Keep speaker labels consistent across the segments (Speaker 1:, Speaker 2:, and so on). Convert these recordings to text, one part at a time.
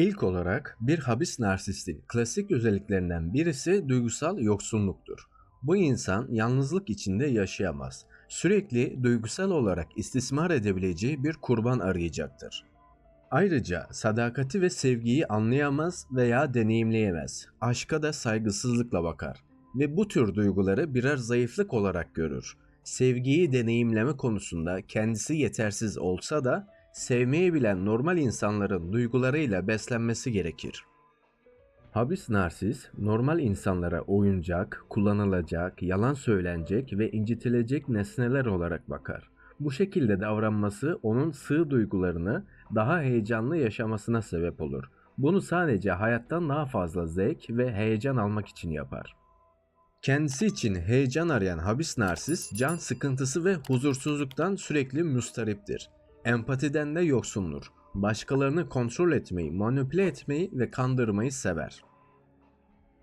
Speaker 1: İlk olarak bir habis narsistin klasik özelliklerinden birisi duygusal yoksunluktur. Bu insan yalnızlık içinde yaşayamaz. Sürekli duygusal olarak istismar edebileceği bir kurban arayacaktır. Ayrıca sadakati ve sevgiyi anlayamaz veya deneyimleyemez. Aşka da saygısızlıkla bakar ve bu tür duyguları birer zayıflık olarak görür. Sevgiyi deneyimleme konusunda kendisi yetersiz olsa da sevmeyi bilen normal insanların duygularıyla beslenmesi gerekir. Habis narsis, normal insanlara oyuncak, kullanılacak, yalan söylenecek ve incitilecek nesneler olarak bakar. Bu şekilde davranması onun sığ duygularını daha heyecanlı yaşamasına sebep olur. Bunu sadece hayattan daha fazla zevk ve heyecan almak için yapar. Kendisi için heyecan arayan habis narsis can sıkıntısı ve huzursuzluktan sürekli müstariptir. Empatiden de yoksundur. Başkalarını kontrol etmeyi, manipüle etmeyi ve kandırmayı sever.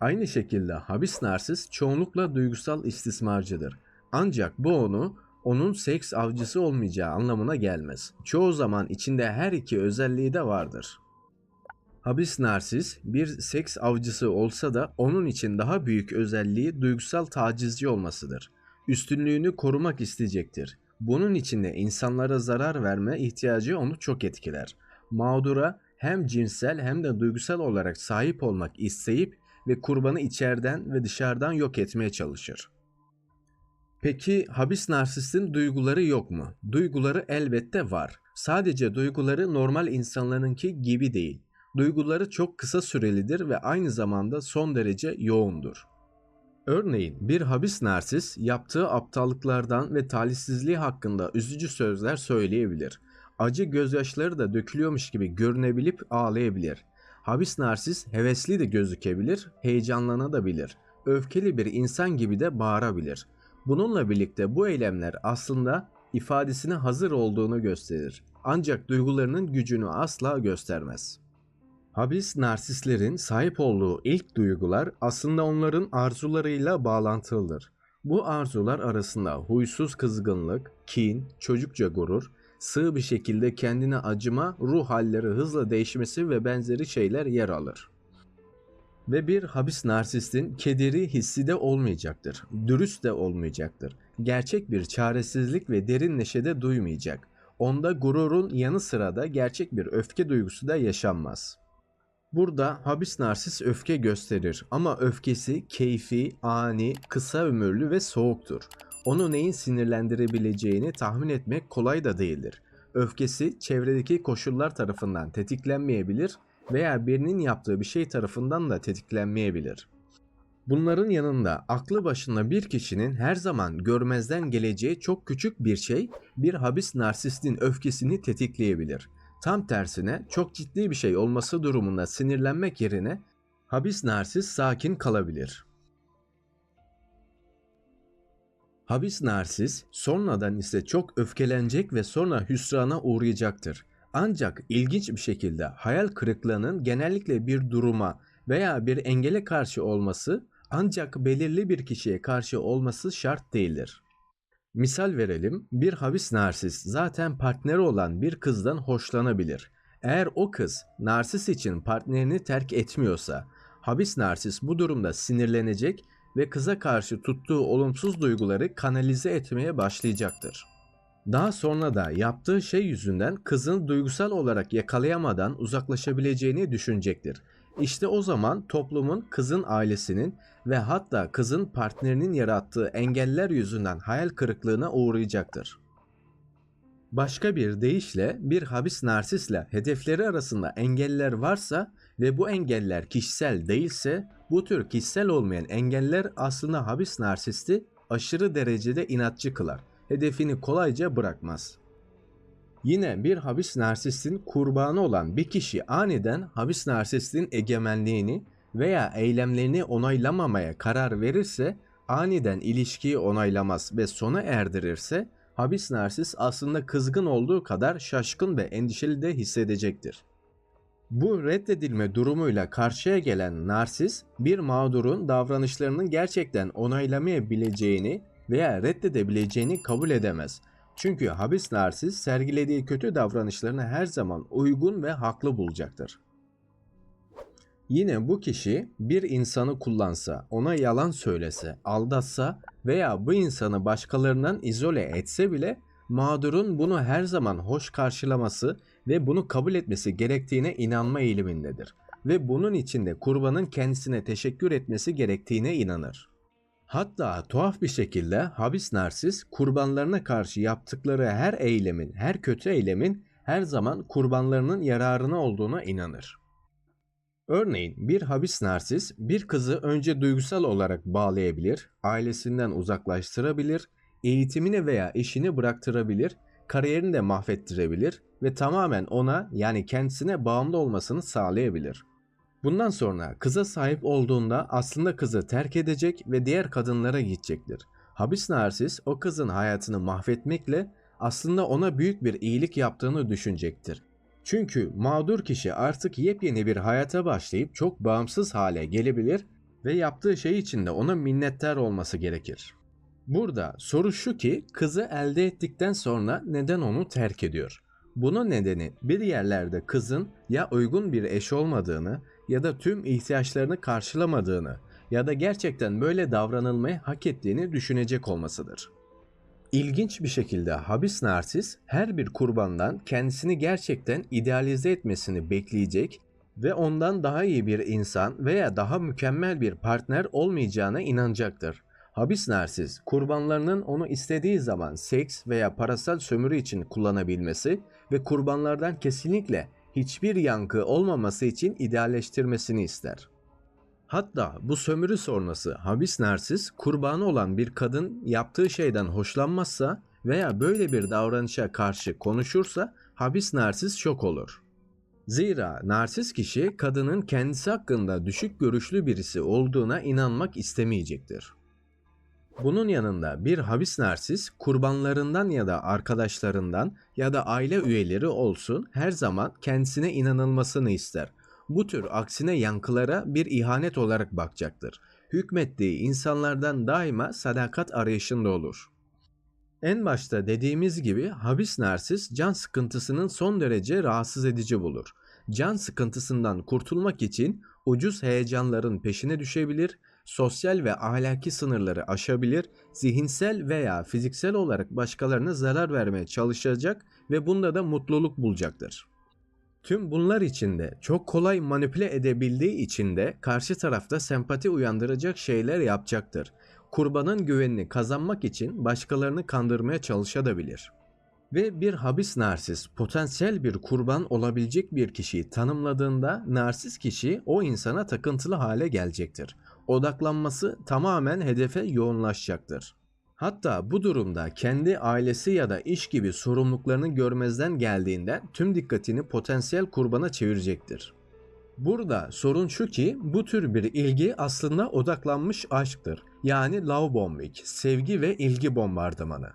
Speaker 1: Aynı şekilde habis narsis çoğunlukla duygusal istismarcıdır. Ancak bu onu onun seks avcısı olmayacağı anlamına gelmez. Çoğu zaman içinde her iki özelliği de vardır. Habis narsis bir seks avcısı olsa da onun için daha büyük özelliği duygusal tacizci olmasıdır. Üstünlüğünü korumak isteyecektir. Bunun için de insanlara zarar verme ihtiyacı onu çok etkiler. Mağdura hem cinsel hem de duygusal olarak sahip olmak isteyip ve kurbanı içeriden ve dışarıdan yok etmeye çalışır. Peki habis narsistin duyguları yok mu? Duyguları elbette var. Sadece duyguları normal insanlarınki gibi değil. Duyguları çok kısa sürelidir ve aynı zamanda son derece yoğundur. Örneğin bir habis narsis yaptığı aptallıklardan ve talihsizliği hakkında üzücü sözler söyleyebilir. Acı gözyaşları da dökülüyormuş gibi görünebilip ağlayabilir. Habis narsis hevesli de gözükebilir, heyecanlanabilir. Öfkeli bir insan gibi de bağırabilir. Bununla birlikte bu eylemler aslında ifadesine hazır olduğunu gösterir. Ancak duygularının gücünü asla göstermez. Habis narsistlerin sahip olduğu ilk duygular aslında onların arzularıyla bağlantılıdır. Bu arzular arasında huysuz kızgınlık, kin, çocukça gurur, sığ bir şekilde kendine acıma, ruh halleri hızla değişmesi ve benzeri şeyler yer alır. Ve bir habis narsistin kederi hissi de olmayacaktır, dürüst de olmayacaktır. Gerçek bir çaresizlik ve derin neşede duymayacak. Onda gururun yanı sıra da gerçek bir öfke duygusu da yaşanmaz. Burada habis narsis öfke gösterir ama öfkesi keyfi, ani, kısa ömürlü ve soğuktur. Onu neyin sinirlendirebileceğini tahmin etmek kolay da değildir. Öfkesi çevredeki koşullar tarafından tetiklenmeyebilir veya birinin yaptığı bir şey tarafından da tetiklenmeyebilir. Bunların yanında aklı başında bir kişinin her zaman görmezden geleceği çok küçük bir şey bir habis narsistin öfkesini tetikleyebilir. Tam tersine çok ciddi bir şey olması durumunda sinirlenmek yerine habis narsis sakin kalabilir. Habis narsis sonradan ise çok öfkelenecek ve sonra hüsrana uğrayacaktır. Ancak ilginç bir şekilde hayal kırıklığının genellikle bir duruma veya bir engele karşı olması ancak belirli bir kişiye karşı olması şart değildir. Misal verelim, bir habis narsis zaten partneri olan bir kızdan hoşlanabilir. Eğer o kız narsis için partnerini terk etmiyorsa, habis narsis bu durumda sinirlenecek ve kıza karşı tuttuğu olumsuz duyguları kanalize etmeye başlayacaktır. Daha sonra da yaptığı şey yüzünden kızın duygusal olarak yakalayamadan uzaklaşabileceğini düşünecektir. İşte o zaman toplumun kızın ailesinin ve hatta kızın partnerinin yarattığı engeller yüzünden hayal kırıklığına uğrayacaktır. Başka bir deyişle bir habis narsisle hedefleri arasında engeller varsa ve bu engeller kişisel değilse bu tür kişisel olmayan engeller aslında habis narsisti aşırı derecede inatçı kılar. Hedefini kolayca bırakmaz. Yine bir habis narsistin kurbanı olan bir kişi aniden habis narsistin egemenliğini veya eylemlerini onaylamamaya karar verirse aniden ilişkiyi onaylamaz ve sona erdirirse habis narsis aslında kızgın olduğu kadar şaşkın ve endişeli de hissedecektir. Bu reddedilme durumuyla karşıya gelen narsis bir mağdurun davranışlarının gerçekten onaylamayabileceğini veya reddedebileceğini kabul edemez. Çünkü habis narsis sergilediği kötü davranışlarını her zaman uygun ve haklı bulacaktır. Yine bu kişi bir insanı kullansa, ona yalan söylese, aldatsa veya bu insanı başkalarından izole etse bile mağdurun bunu her zaman hoş karşılaması ve bunu kabul etmesi gerektiğine inanma eğilimindedir ve bunun için de kurbanın kendisine teşekkür etmesi gerektiğine inanır. Hatta tuhaf bir şekilde habis narsis kurbanlarına karşı yaptıkları her eylemin, her kötü eylemin her zaman kurbanlarının yararına olduğuna inanır. Örneğin bir habis narsis bir kızı önce duygusal olarak bağlayabilir, ailesinden uzaklaştırabilir, eğitimini veya işini bıraktırabilir, kariyerini de mahvettirebilir ve tamamen ona yani kendisine bağımlı olmasını sağlayabilir. Bundan sonra kıza sahip olduğunda aslında kızı terk edecek ve diğer kadınlara gidecektir. Habis narsis o kızın hayatını mahvetmekle aslında ona büyük bir iyilik yaptığını düşünecektir. Çünkü mağdur kişi artık yepyeni bir hayata başlayıp çok bağımsız hale gelebilir ve yaptığı şey için de ona minnettar olması gerekir. Burada soru şu ki kızı elde ettikten sonra neden onu terk ediyor? Bunun nedeni bir yerlerde kızın ya uygun bir eş olmadığını ya da tüm ihtiyaçlarını karşılamadığını ya da gerçekten böyle davranılmayı hak ettiğini düşünecek olmasıdır. İlginç bir şekilde habis narsis her bir kurbandan kendisini gerçekten idealize etmesini bekleyecek ve ondan daha iyi bir insan veya daha mükemmel bir partner olmayacağına inanacaktır. Habis narsis kurbanlarının onu istediği zaman seks veya parasal sömürü için kullanabilmesi ve kurbanlardan kesinlikle hiçbir yankı olmaması için idealleştirmesini ister. Hatta bu sömürü sonrası habis narsis kurbanı olan bir kadın yaptığı şeyden hoşlanmazsa veya böyle bir davranışa karşı konuşursa habis narsis şok olur. Zira narsis kişi kadının kendisi hakkında düşük görüşlü birisi olduğuna inanmak istemeyecektir. Bunun yanında bir habis narsis kurbanlarından ya da arkadaşlarından ya da aile üyeleri olsun her zaman kendisine inanılmasını ister. Bu tür aksine yankılara bir ihanet olarak bakacaktır. Hükmettiği insanlardan daima sadakat arayışında olur. En başta dediğimiz gibi habis narsis can sıkıntısının son derece rahatsız edici bulur. Can sıkıntısından kurtulmak için ucuz heyecanların peşine düşebilir sosyal ve ahlaki sınırları aşabilir, zihinsel veya fiziksel olarak başkalarına zarar vermeye çalışacak ve bunda da mutluluk bulacaktır. Tüm bunlar içinde çok kolay manipüle edebildiği için de karşı tarafta sempati uyandıracak şeyler yapacaktır. Kurbanın güvenini kazanmak için başkalarını kandırmaya çalışabilir. Ve bir habis narsis potansiyel bir kurban olabilecek bir kişiyi tanımladığında narsis kişi o insana takıntılı hale gelecektir odaklanması tamamen hedefe yoğunlaşacaktır. Hatta bu durumda kendi ailesi ya da iş gibi sorumluluklarını görmezden geldiğinde tüm dikkatini potansiyel kurbana çevirecektir. Burada sorun şu ki bu tür bir ilgi aslında odaklanmış aşktır. Yani love bombing, sevgi ve ilgi bombardımanı.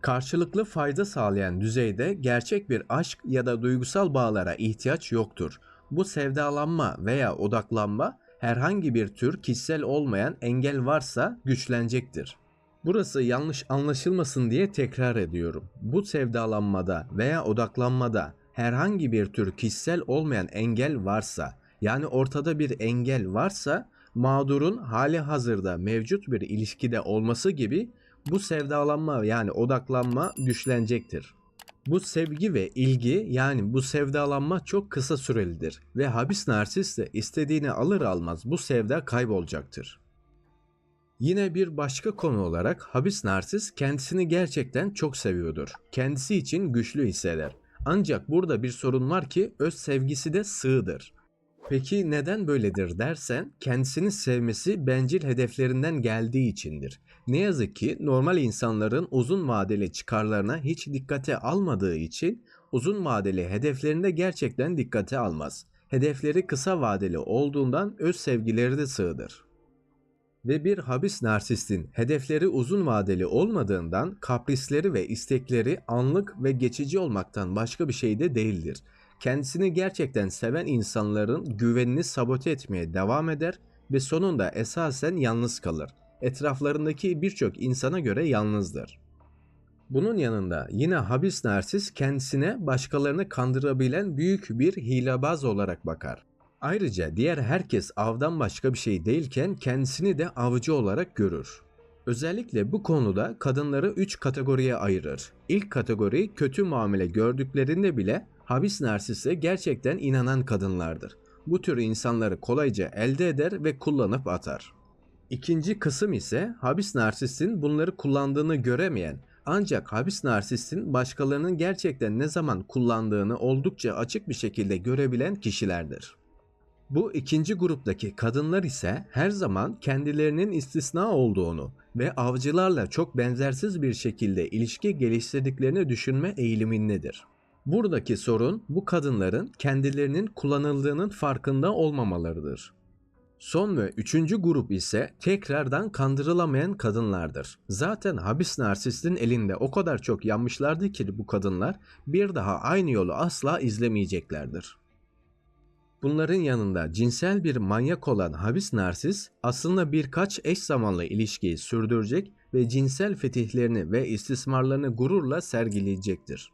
Speaker 1: Karşılıklı fayda sağlayan düzeyde gerçek bir aşk ya da duygusal bağlara ihtiyaç yoktur. Bu sevdalanma veya odaklanma herhangi bir tür kişisel olmayan engel varsa güçlenecektir. Burası yanlış anlaşılmasın diye tekrar ediyorum. Bu sevdalanmada veya odaklanmada herhangi bir tür kişisel olmayan engel varsa yani ortada bir engel varsa mağdurun hali hazırda mevcut bir ilişkide olması gibi bu sevdalanma yani odaklanma güçlenecektir. Bu sevgi ve ilgi yani bu sevdalanma çok kısa sürelidir ve habis narsist de istediğini alır almaz bu sevda kaybolacaktır. Yine bir başka konu olarak habis narsist kendisini gerçekten çok seviyordur. Kendisi için güçlü hisseder. Ancak burada bir sorun var ki öz sevgisi de sığdır. Peki neden böyledir dersen kendisini sevmesi bencil hedeflerinden geldiği içindir. Ne yazık ki normal insanların uzun vadeli çıkarlarına hiç dikkate almadığı için uzun vadeli hedeflerinde gerçekten dikkate almaz. Hedefleri kısa vadeli olduğundan öz sevgileri de sığdır. Ve bir habis narsistin hedefleri uzun vadeli olmadığından kaprisleri ve istekleri anlık ve geçici olmaktan başka bir şey de değildir. Kendisini gerçekten seven insanların güvenini sabote etmeye devam eder ve sonunda esasen yalnız kalır etraflarındaki birçok insana göre yalnızdır. Bunun yanında yine habis narsis kendisine başkalarını kandırabilen büyük bir hilebaz olarak bakar. Ayrıca diğer herkes avdan başka bir şey değilken kendisini de avcı olarak görür. Özellikle bu konuda kadınları 3 kategoriye ayırır. İlk kategori kötü muamele gördüklerinde bile habis narsiste gerçekten inanan kadınlardır. Bu tür insanları kolayca elde eder ve kullanıp atar. İkinci kısım ise habis narsistin bunları kullandığını göremeyen ancak habis narsistin başkalarının gerçekten ne zaman kullandığını oldukça açık bir şekilde görebilen kişilerdir. Bu ikinci gruptaki kadınlar ise her zaman kendilerinin istisna olduğunu ve avcılarla çok benzersiz bir şekilde ilişki geliştirdiklerini düşünme eğilimindedir. Buradaki sorun bu kadınların kendilerinin kullanıldığının farkında olmamalarıdır. Son ve üçüncü grup ise tekrardan kandırılamayan kadınlardır. Zaten habis narsistin elinde o kadar çok yanmışlardı ki bu kadınlar bir daha aynı yolu asla izlemeyeceklerdir. Bunların yanında cinsel bir manyak olan habis narsis aslında birkaç eş zamanlı ilişkiyi sürdürecek ve cinsel fetihlerini ve istismarlarını gururla sergileyecektir.